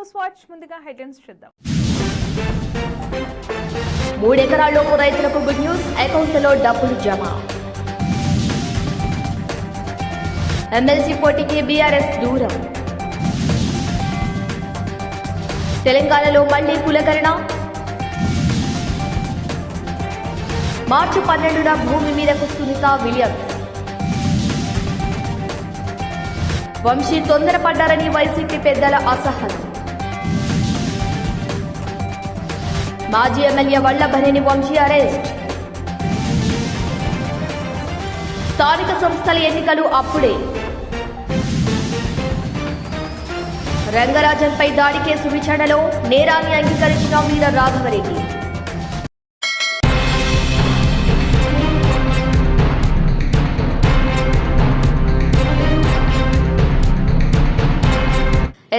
News watch ముందుగా headlines చూద్దాం. మూడెకరాల్లోపు రైతులకు గుడ్ న్యూస్ అకౌంట్లలో డబ్బులు జమ. ఎమ్మెల్సీ పోటీకి బీఆర్ఎస్ దూరం. తెలంగాణలో మళ్ళీ కులకరణ మార్చి పన్నెండున భూమి మీదకు సునీత విలియమ్స్. వంశీ తొందరపడ్డారని వైసీపీ పెద్దల అసహనం. మాజీ ఎమ్మెల్యే వల్లభనేని వంశీ అరెస్ట్. స్థానిక సంస్థల ఎన్నికలు అప్పుడే. రంగరాజన్పై దాడి కేసు విచారణలో నేరాన్ని అంగీకరించిన Veera Raghavareddy.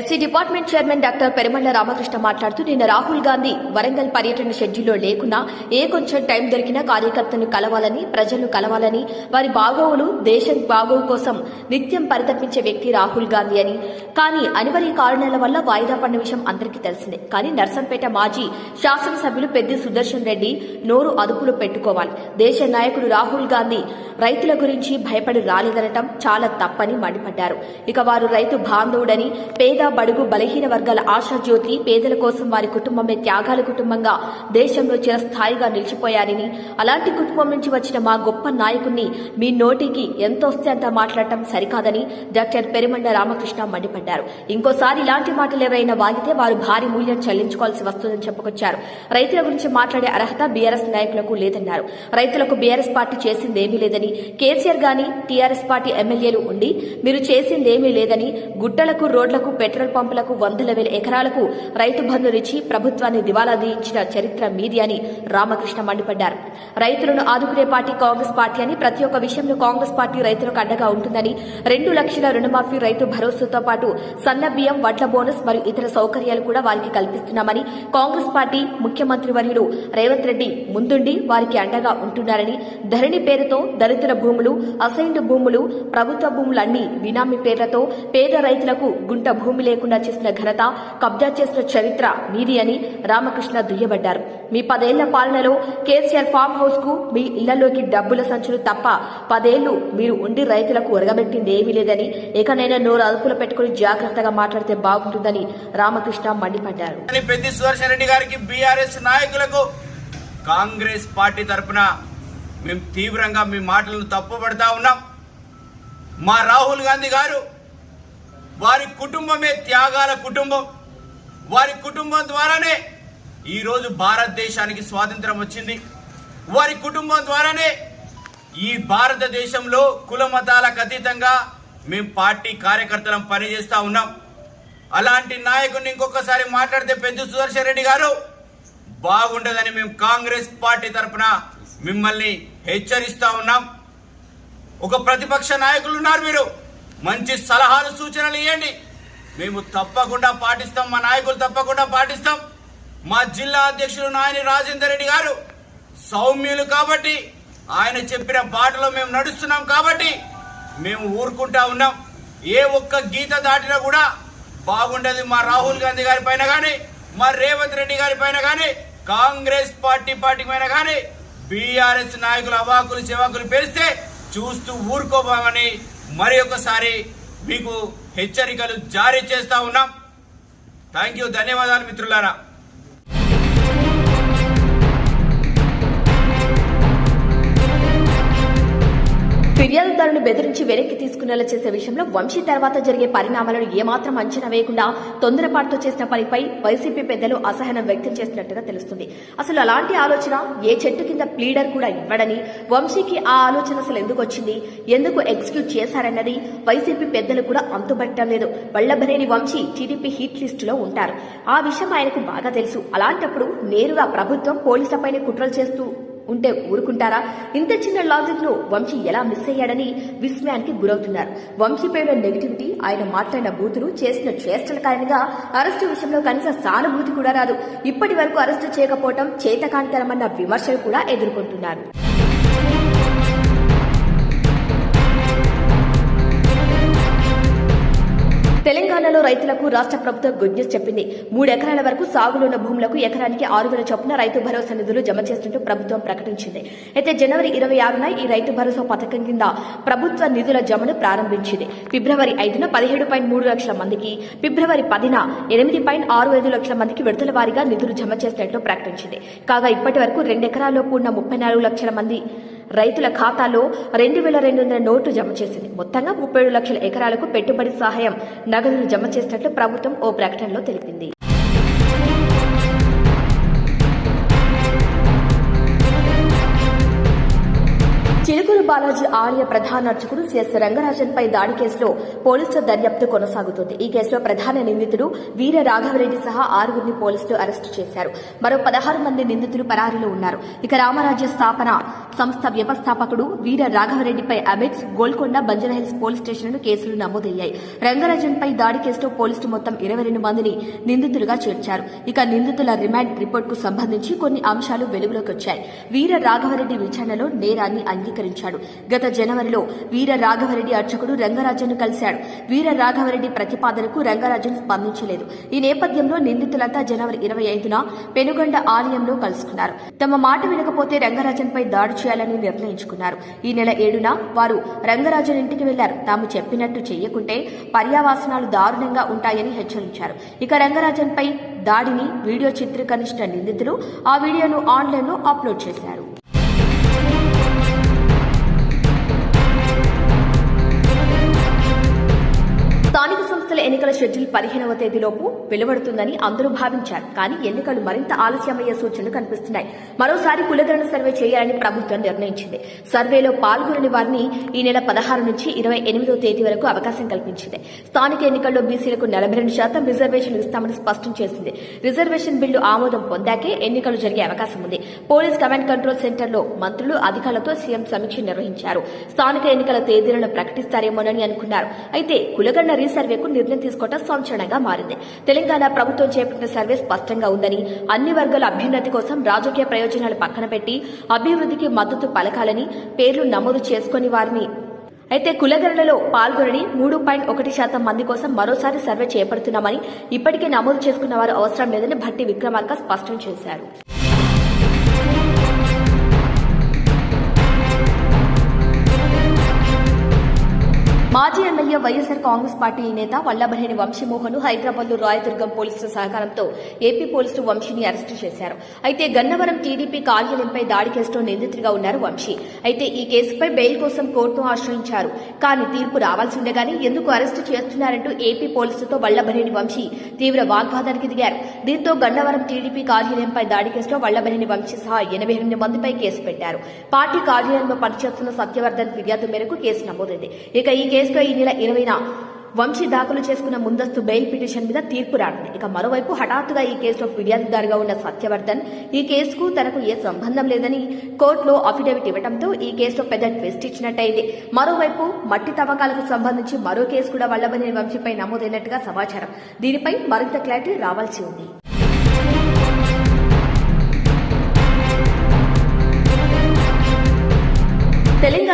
SC department chairman doctor Perumalla Ramakrishna మాట్లాడుతూ నిన్న రాహుల్ గాంధీ వరంగల్ పర్యటన షెడ్యూల్లో లేకున్నా ఏ కొంచెం టైం దొరికినా కార్యకర్తను కలవాలని ప్రజలను కలవాలని వారి బాగోవులు దేశం బాగోవు కోసం నిత్యం పరితపించే వ్యక్తి రాహుల్ గాంధీ అని. కానీ అనివార్య కారణాల వల్ల వాయిదా పడిన విషయం అందరికీ తెలిసిందే. కానీ నర్సంపేట మాజీ శాసనసభ్యులు పెద్ది సుదర్శన్ రెడ్డి నోరు అదుపులో పెట్టుకోవాలి. దేశ నాయకుడు రాహుల్ గాంధీ రైతుల గురించి భయపడి రాలేదనటం చాలా తప్పని మండిపడ్డారు. ఇక వారు రైతు బాంధవుడని పేద బడుగు బలహీన వర్గాల ఆశాజ్యోతి పేదల కోసం వారి కుటుంబమే త్యాగాల కుటుంబంగా దేశంలో చిరస్థాయిగా నిలిచిపోయారని అలాంటి కుటుంబం నుంచి వచ్చిన మా గొప్ప నాయకుణ్ణి మీ నోటికి ఎంతొస్తే అంత మాట్లాడటం సరికాదని డాక్టర్ పెరిమండ రామకృష్ణ మండిపడ్డారు. ఇంకోసారి ఇలాంటి మాటలు ఎవరైనా వాగితే వారు భారీ మూల్యం చెల్లించుకోవాల్సి వస్తుందని చెప్పుకొచ్చారు. రైతుల గురించి మాట్లాడే అర్హత బీఆర్ఎస్ నాయకులకు లేదన్నారు. రైతులకు బీఆర్ఎస్ పార్టీ చేసిందేమీ లేదని కేసీఆర్ గాని టీఆర్ఎస్ పార్టీ ఎమ్మెల్యేలు ఉండి మీరు చేసిందేమీ లేదని గుట్టలకు రోడ్లకు పెట్రోల్ పెట్రోల్ పంపులకు వందల వేల ఎకరాలకు రైతు బంధునిచ్చి ప్రభుత్వాన్ని దివాలా తీయించిన చరిత్ర మీది అని రామకృష్ణ మండిపడ్డారు. రైతులను ఆదుకునే పార్టీ కాంగ్రెస్ పార్టీ అని ప్రతి ఒక్క విషయంలో కాంగ్రెస్ పార్టీ రైతులకు అండగా ఉంటుందని రెండు లక్షల రుణమాఫీ రైతు భరోసాతో పాటు సన్న బియ్యం వడ్ల బోనస్ మరియు ఇతర సౌకర్యాలు కూడా వారికి కల్పిస్తున్నామని కాంగ్రెస్ పార్టీ ముఖ్యమంత్రి వర్యులు రేవంత్ రెడ్డి ముందుండి వారికి అండగా ఉంటున్నారని ధరణి పేరుతో దళితుల భూములు అసైన్డ్ భూములు ప్రభుత్వ భూములన్నీ బినామీ పేర్లతో పేద రైతులకు గుంట భూమి లేకుండా చేసిన ఘనత కబ్జా చేసిన చరిత్ర మీది అని రామకృష్ణ దుయ్యబడ్డారు. మీ పదేళ్ళ పాలనలో కేసీఆర్ ఫామ్ హౌస్కు మీ ఇళ్ళలోకి డబ్బుల సంచులు తప్ప పదేళ్ళు మీరు ఉండి రైతులకు ఒరగబెట్టింది ఏమీ లేదని ఇకనైనా నోరు అదుపులో పెట్టుకుని జాగ్రత్తగా మాట్లాడితే బాగుంటుందని రామకృష్ణ మండిపడ్డారు. పెద్ది సుదర్శన్ రెడ్డి గారికి బీఆర్ఎస్ నాయకులకు కాంగ్రెస్ పార్టీ తరపున మేము తీవ్రంగా మీ మాటలను తప్పుపడతా ఉన్నాం. మా రాహుల్ గాంధీ గారు వారి కుటుంబమే త్యాగాల కుటుంబం. వారి కుటుంబం ద్వారానే ఈరోజు భారతదేశానికి స్వాతంత్రం వచ్చింది. వారి కుటుంబం ద్వారానే ఈ భారతదేశంలో కుల మతాలకు అతీతంగా మేము పార్టీ కార్యకర్తలం పనిచేస్తూ ఉన్నాం. అలాంటి నాయకుడిని ఇంకొకసారి మాట్లాడితే పెద్ద సుదర్శన్ రెడ్డి గారు బాగుండదని మేము కాంగ్రెస్ పార్టీ తరఫున మిమ్మల్ని హెచ్చరిస్తూ ఉన్నాం. ఒక ప్రతిపక్ష నాయకులు ఉన్నారు మీరు. మంచి సలహాలు సూచనలు ఇవ్వండి మేము తప్పకుండా పాటిస్తాం మా నాయకులు తప్పకుండా పాటిస్తాం. మా జిల్లా అధ్యక్షులు నాయని రాజేందర్ రెడ్డి గారు సౌమ్యులు కాబట్టి ఆయన చెప్పిన బాటలో మేము నడుస్తున్నాం కాబట్టి మేము ఊరుకుంటా ఉన్నాం. ఏ ఒక్క గీత దాటినా కూడా బాగుండదు మా రాహుల్ గాంధీ గారి పైన కానీ మా రేవంత్ రెడ్డి గారి పైన కానీ కాంగ్రెస్ పార్టీ పార్టీ పైన కానీ బీఆర్ఎస్ నాయకులు అవాకులు చెవాకులు పేరిస్తే చూస్తూ ఊరుకోబోమని మరి ఒకసారి మీకు హెచ్చరికలు జారీ చేస్తా ఉన్నాం. థ్యాంక్ యూ ధన్యవాదాలు మిత్రులారా. ఫిర్యాదుదారుని బెదిరించి వెనక్కి తీసుకునేలా చేసే విషయంలో వంశీ తర్వాత జరిగే పరిణామాలను ఏమాత్రం అంచనా వేయకుండా తొందరపాటుతో చేసిన పనిపై వైసీపీ పెద్దలు అసహనం వ్యక్తం చేసినట్టుగా తెలుస్తుంది. అసలు అలాంటి ఆలోచన ఏ చెట్టు కింద ప్లీడర్ కూడా ఇవ్వడని వంశీకి ఆ ఆలోచన అసలు ఎందుకు వచ్చింది ఎందుకు ఎగ్జిక్యూట్ చేశారన్నది వైసీపీ పెద్దలు కూడా అంతుబట్టం లేదు. వల్లభనేని వంశీ టీడీపీ హిట్ లిస్టులో ఉంటారు. ఆ విషయం ఆయనకు బాగా తెలుసు. అలాంటప్పుడు నేరుగా ప్రభుత్వం పోలీసులపైనే కుట్రలు చేస్తూ ఉంటే ఊరుకుంటారా? ఇంత చిన్న లాజిక్ను వంశీ ఎలా మిస్ అయ్యాడని విస్మయానికి గురవుతున్నారు. వంశీపైన నెగిటివిటీ ఆయన మాట్లాడిన బూతులు చేసిన చేష్టల కారణంగా అరెస్టు విషయంలో కనీస సానుభూతి కూడా రాదు. ఇప్పటి వరకు అరెస్టు చేయకపోవడం చేతకాంతరమన్న విమర్శలు కూడా ఎదుర్కొంటున్నారు. తెలంగాణలో రైతులకు రాష్ట్ర ప్రభుత్వం గుడ్ న్యూస్ చెప్పింది. మూడు ఎకరాల వరకు సాగులో ఉన్న భూములకు ఎకరానికి ఆరు వేల చొప్పున రైతు భరోసా నిధులు జమ చేసినట్టు ప్రభుత్వం ప్రకటించింది. అయితే జనవరి ఇరవై ఆరున ఈ రైతు భరోసా పథకం కింద ప్రభుత్వ నిధుల జమను ప్రారంభించింది. ఫిబ్రవరి ఐదున పదిహేడు పాయింట్ మూడు లక్షల మందికి ఫిబ్రవరి పదిన ఎనిమిది పాయింట్ ఆరు ఐదు లక్షల మందికి విడతల వారీగా నిధులు జమ చేసినట్లు ప్రకటించింది. కాగా ఇప్పటి వరకు రెండెకరాల్లో కూడిన ముప్పై నాలుగు లక్షల మంది రైతుల ఖాతాలో రెండు వేల రెండు వందల నోట్లు జమ చేసింది. మొత్తంగా ముప్పై ఏడు లక్షల ఎకరాలకు పెట్టుబడి సహాయం నగదును జమ చేసినట్లు ప్రభుత్వం ఓ ప్రకటనలో తెలిపింది. బాలాజీ ఆలయ ప్రధాన అర్చకుడు సిఎస్ రంగరాజన్పై దాడి కేసులో పోలీసుల దర్యాప్తు కొనసాగుతోంది. ఈ కేసులో ప్రధాన నిందితుడు వీర రాఘవరెడ్డి సహా ఆరుగురిని పోలీసులు అరెస్టు చేశారు. మరో పదహారు మంది నిందితులు పరారీలో ఉన్నారు. ఇక రామరాజ్య స్థాపన సంస్థ వ్యవస్థాపకుడు వీర రాఘవరెడ్డిపై అబెట్స్ గోల్కొండ బంజరహిల్స్ పోలీస్ స్టేషన్లో కేసులు నమోదయ్యాయి. రంగరాజన్పై దాడి కేసులో పోలీసులు మొత్తం ఇరవై రెండు మందిని నిందితులుగా చేర్చారు. ఇక నిందితుల రిమాండ్ రిపోర్టుకు సంబంధించి కొన్ని అంశాలు వెలుగులోకి వచ్చాయి. వీర రాఘవరెడ్డి విచారణలో నేరాన్ని అంగీకరించాడు. గత జనవరిలో వీర రాఘవరెడ్డి అర్చకుడు రంగరాజన్ను కలిశాడు. వీర రాఘవరెడ్డి ప్రతిపాదనకు రంగరాజన్ స్పందించలేదు. ఈ నేపథ్యంలో నిందితులంతా జనవరి ఇరవై ఐదున పెనుగొండ ఆలయంలో కలుసుకున్నారు. తమ మాట వినకపోతే రంగరాజన్పై దాడి చేయాలని నిర్ణయించుకున్నారు. ఈ నెల ఏడున వారు రంగరాజన్ ఇంటికి వెళ్ళారు. తాము చెప్పినట్టు చేయకుంటే పర్యావాసనాలు దారుణంగా ఉంటాయని హెచ్చరించారు. ఇక రంగరాజన్పై దాడిని వీడియో చిత్రీకరించిన నిందితులు ఆ వీడియోను ఆన్లైన్లో అప్లోడ్ చేశారు. ఎన్నికల షెడ్యూల్ పదిహేనవ తేదీలోపు వెలువడుతుందని అందరూ భావించారు. కానీ ఎన్నికలు మరింత ఆలస్యమయ్యే సూచనలు కనిపిస్తున్నాయి. మరోసారి కులగరణ సర్వే చేయాలని ప్రభుత్వం నిర్ణయించింది. సర్వేలో పాల్గొనని వారిని ఈ నెల పదహారు నుంచి ఇరవై ఎనిమిదో తేదీ వరకు అవకాశం కల్పించింది. స్థానిక ఎన్నికల్లో బీసీలకు నలభై రెండు శాతం రిజర్వేషన్ ఇస్తామని స్పష్టం చేసింది. రిజర్వేషన్ బిల్లు ఆమోదం పొందాకే ఎన్నికలు జరిగే అవకాశం ఉంది. పోలీస్ కమాండ్ కంట్రోల్ సెంటర్లో మంత్రులు అధికారులతో సీఎం సమీక్ష నిర్వహించారు. స్థానిక ఎన్నికల తేదీలను ప్రకటిస్తారేమోనని అనుకున్నారు. అయితే కులగన్న రీసర్వేకు నిర్ణయం తీసుకోవడం సంచలనంగా మారింది. తెలంగాణ ప్రభుత్వం చేపట్టిన సర్వే స్పష్టంగా ఉందని అన్ని వర్గాల అభ్యున్నతి కోసం రాజకీయ ప్రయోజనాలు పక్కన పెట్టి అభివృద్ధికి మద్దతు పలకాలని పేర్లు నమోదు చేసుకుని వారిని. అయితే కులగణనలో పాల్గొనని మూడు పాయింట్ ఒకటి శాతం మంది కోసం మరోసారి సర్వే చేపడుతున్నామని ఇప్పటికే నమోదు చేసుకున్న వారు అవసరం లేదని భట్టి విక్రమార్క స్పష్టం చేశారు. మాజీ ఎమ్మెల్యే వైఎస్సార్ కాంగ్రెస్ పార్టీ నేత వల్లభనేని వంశీమోహన్ హైదరాబాద్లో రాయదుర్గం పోలీసుల సహకారంతో ఏపీ పోలీసులు వంశీని అరెస్టు చేశారు. అయితే గన్నవరం టీడీపీ కార్యాలయంపై దాడి కేసులో నిందితుడిగా ఉన్నారు వంశీ. అయితే ఈ కేసుపై బెయిల్ కోసం కోర్టును ఆశ్రయించారు. కానీ తీర్పు రావాల్సి ఉండగానే ఎందుకు అరెస్టు చేస్తున్నారంటూ ఏపీ పోలీసులతో వల్లభనేని వంశీ తీవ్ర వాగ్వాదానికి దిగారు. దీంతో గన్నవరం టీడీపీ కార్యాలయంపై దాడి కేసులో వల్లభనేని వంశీ సహా ఎనభై ఎనిమిది మందిపై కేసు పెట్టారు. పార్టీ కార్యాలయంలో పనిచేస్తున్న సత్యవర్ధన్ ఫిర్యాదు మేరకు కేసు నమోదైంది. ఇక ఈ కేసులో ఈ నెల ఇరవైన వంశీ దాఖలు చేసుకున్న ముందస్తు బెయిల్ పిటిషన్ మీద తీర్పు రానుంది. ఇక మరోవైపు హఠాత్తుగా ఈ కేసులో ఫిర్యాదుదారుగా ఉన్న సత్యవర్ధన్ ఈ కేసుకు తనకు ఏ సంబంధం లేదని కోర్టులో అఫిడవిట్ ఇవ్వడంతో ఈ కేసులో పెద్ద ట్విస్ట్ ఇచ్చినట్టయింది. మరోవైపు మట్టి తవ్వకాలకు సంబంధించి మరో కేసు కూడా వల్లభనేని వంశీపై నమోదైనట్టుగా సమాచారం. దీనిపై మరింత క్లారిటీ రావాల్సి ఉంది.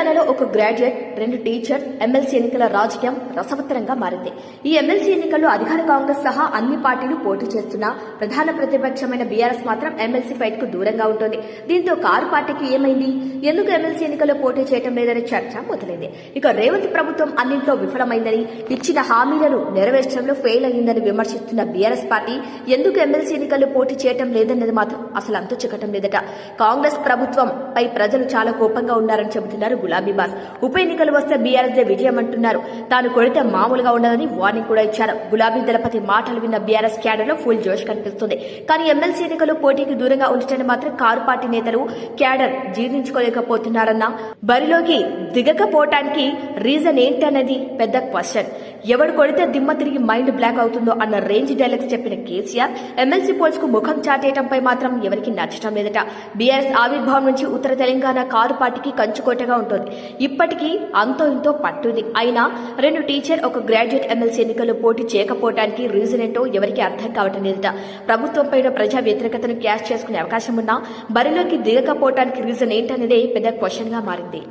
తెలంగాణలో ఒక గ్రాడ్యుయేట్ రెండు టీచర్స్ ఎమ్మెల్సీ ఎన్నికల రాజకీయం రసవత్తరంగా మారింది. ఈ ఎమ్మెల్సీ ఎన్నికల్లో అధికార కాంగ్రెస్ సహా అన్ని పార్టీలు పోటీ చేస్తున్నా ప్రధాన ప్రతిపక్షమైన బీఆర్ఎస్ మాత్రం ఎమ్మెల్సీ ఫైట్కు దూరంగా ఉంటుంది. దీంతో కారు పార్టీకి ఏమైంది? ఎందుకు ఎమ్మెల్సీ ఎన్నికల్లో పోటీ చేయడం లేదనే చర్చ మొదలైంది. ఇక రేవంత్ ప్రభుత్వం అన్నింట్లో విఫలమైందని ఇచ్చిన హామీలను నెరవేర్చడంలో ఫెయిల్ అయ్యిందని విమర్శిస్తున్న బీఆర్ఎస్ పార్టీ ఎందుకు ఎమ్మెల్సీ ఎన్నికల్లో పోటీ చేయడం లేదన్నది మాత్రం అసలు అంతు చిక్కటం లేదట. కాంగ్రెస్ ప్రభుత్వం పై ప్రజలు చాలా కోపంగా ఉన్నారని చెబుతున్నారు గులాబీ బాస్ ఉప ఎన్నికలు వస్తే బీఆర్ఎస్ దే విజయం అంటున్నారు తాను కొడితే మామూలుగా ఉండదని వార్నింగ్ కూడా ఇచ్చారు. గులాబీ దళపతి మాటలు విన్న బీఆర్ఎస్ క్యాడర్లో ఫుల్ జోష్ కనిపిస్తుంది. కానీ ఎమ్మెల్సీ ఎన్నికలు పోటీకి దూరంగా ఉండటాన్ని మాత్రం కారు పార్టీ నేతలు క్యాడర్ జీర్ణించుకోలేకపోతున్నారన్న బరిలోకి దిగకపోవటానికి రీజన్ ఏంటన్నది పెద్ద క్వశ్చన్. ఎవడు కొడితే దిమ్మ తిరిగి మైండ్ బ్లాక్ అవుతుందో అన్న రేంజ్ డైలాగ్స్ చెప్పిన కేసీఆర్ ఎమ్మెల్సీ పోల్స్కు ముఖం చాటేయడంపై మాత్రం ఎవరికి నచ్చటం లేదట. బీఆర్ఎస్ ఆవిర్భావం నుంచి ఉత్తర తెలంగాణ కారు పార్టీకి కంచుకోటగా ఉంటుంది. ఇప్పటికీ అంతో ఇంతో పట్టుంది. అయినా రెండు టీచర్ ఒక గ్రాడ్యుయేట్ ఎమ్మెల్సీ ఎన్నికల్లో పోటీ చేయకపోవడానికి రీజన్ ఏంటో ఎవరికి అర్థం కావటం లేదట. ప్రభుత్వంపై ప్రజా వ్యతిరేకతను క్యాష్ చేసుకునే అవకాశం ఉన్నా బరిలోకి దిగకపోవడానికి రీజన్ ఏంటనేదే పెద్ద క్వశ్చన్గా మారింది.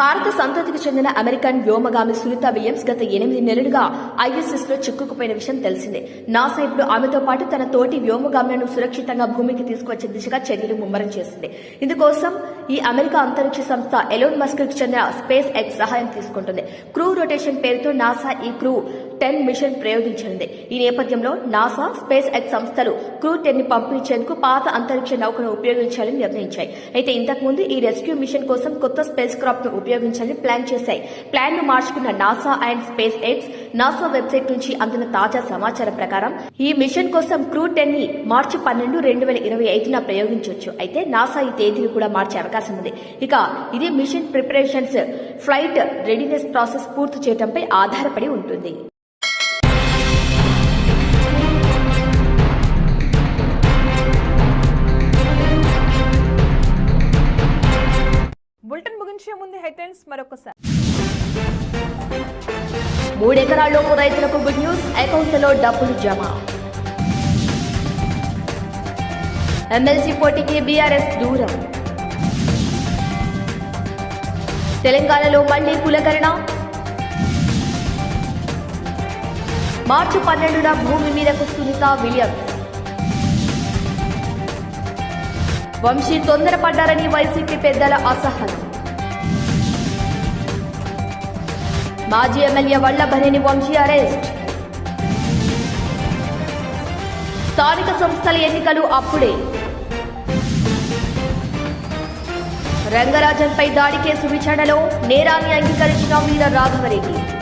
ಭಾರತ సంతతికి చెందిన అమెరికన్ వ్యోమగామి సునీత విలియమ్స్ గత ఎనిమిది నెలలుగా ఐఎస్ఎస్లో చిక్కుకుపోయిన విషయం తెలిసిందే. నాసా ఇప్పుడు ఆమెతో పాటు తన తోటి వ్యోమగాములను సురక్షితంగా భూమికి తీసుకువచ్చే దిశగా చర్యలు ముమ్మరం చేసింది. ఇందుకోసం ఈ అమెరికా అంతరిక్ష సంస్థ ఎలోన్ మస్క్కి చెందిన స్పేస్ ఎక్స్ సహాయం తీసుకుంటుంది. క్రూ రొటేషన్ పేరుతో నాసా ఈ క్రూ టెన్ మిషన్ ప్రయోగించింది ఈ నేపథ్యంలో నాసా స్పేస్ ఎక్స్ సంస్థలు క్రూ టెన్ని పంపించేందుకు పాత అంతరిక్ష నౌకను ఉపయోగించాలని నిర్ణయించాయి. అయితే ఇంతకుముందు ఈ రెస్క్యూ మిషన్ కోసం కొత్త స్పేస్ క్రాఫ్ట్ను ఉపయోగించాలని ప్లాన్ చేశాయి. ప్లాన్ను మార్చుకున్న NASA and space X NASA website నుంచి అందిన తాజా సమాచారం ప్రకారం ఈ మిషన్ కోసం క్రూ టెన్ని మార్చి పన్నెండు రెండు వేల ఇరవై ఐదున ప్రయోగించవచ్చు అయితే నాసా ఈ తేదీని కూడా మార్చే అవకాశం ఉంది. ఇక ఇది mission preparations flight readiness process పూర్తి చేయడంపై ఆధారపడి ఉంటుంది. మరొకసారి. మూడెకరాల్లోపు రైతులకు గుడ్ న్యూస్. అకౌంట్లలో డబ్బులు జమ. ఎమ్మెల్సీ పోటీకి బీఆర్ఎస్ దూరం. తెలంగాణలో మళ్ళీ కులకరణ. మార్చి పన్నెండున భూమి మీదకు సునీత విలియమ్స్. వంశీ తొందరపడ్డారని వైసీపీ పెద్దల అసహనం. మాజీ ఎమ్మెల్యే వల్లభనేని వంశీ అరెస్ట్. స్థానిక సంస్థల ఎన్నికలు అప్పుడే. రంగరాజన్పై దాడి కేసు విచారణలో నేరాన్ని అంగీకరించిన వీర రాఘవరెడ్డి.